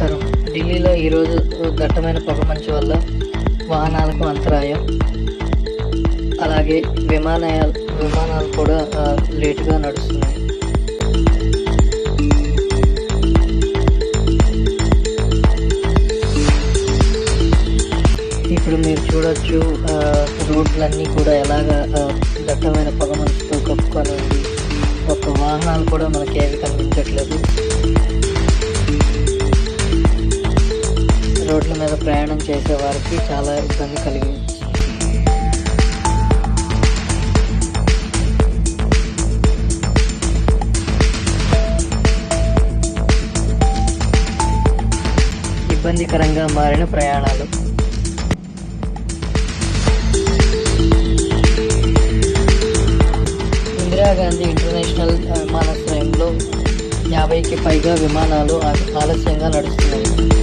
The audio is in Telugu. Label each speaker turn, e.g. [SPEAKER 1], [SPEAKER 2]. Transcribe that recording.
[SPEAKER 1] నమస్కారం. ఢిల్లీలో ఈరోజు దట్టమైన పొగమంచు వల్ల వాహనాలకు అంతరాయం. అలాగే విమానయాలు విమానాలు కూడా లేటుగా నడుస్తున్నాయి. ఇప్పుడు మీరు చూడొచ్చు రోడ్లన్నీ కూడా ఎలాగ దట్టమైన పొగమంచుతో కప్పుకొని ఉంది. ఒక వాహనాలు కూడా మనకి ఏవి కనిపించట్లేదు రోడ్ల మీద ప్రయాణం చేసే వారికి చాలా ఇబ్బంది కలిగింది ఇబ్బందికరంగా మారిన ప్రయాణాలు. ఇందిరాగాంధీ ఇంటర్నేషనల్ విమానాశ్రయంలో యాభైకి పైగా విమానాలు ఆలస్యంగా నడుస్తున్నాయి.